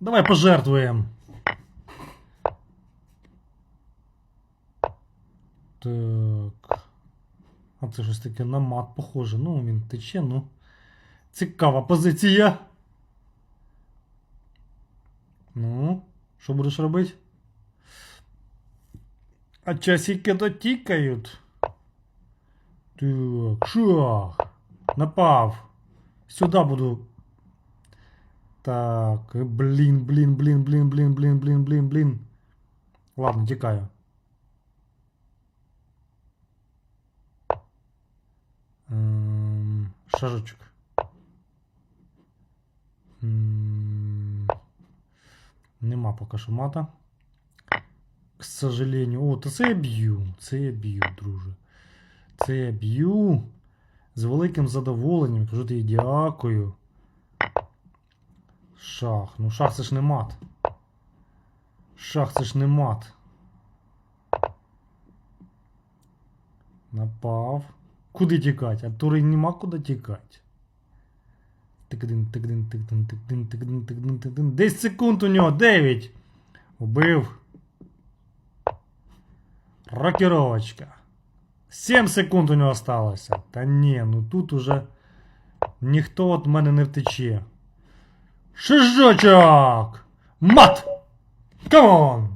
Давай пожертвуємо. Так. А це щось таке на мат похоже. Ну, він тече, ну. Цікава позиція. Ну, що будеш робити? А часики дотікають. Так, шах. Напав. Сюди буду. Так, блін, блін, блін, блін, блін, блін, блін, блін, блін. Ладно, тікаю. Ем, Шажочок. Нема поки що мата. К сожалению. О, то це я б'ю. Це я б'ю, друже. Це я б'ю. З великим задоволенням. Кажу тобі дякую. Шах. Ну шах це ж не мат. Шах це ж не мат. Напав. Куди тікати? А тури нема куди тікати. Тикдин, тикдин, тикдин, тикдин, тикдин, тикдин, тикдин. 10 секунд у нього, 9. Убив. Рокіровочка. 7 секунд у нього осталося. Та ні, ну тут уже ніхто від мене не втече. Şişecek. Mat. Come on.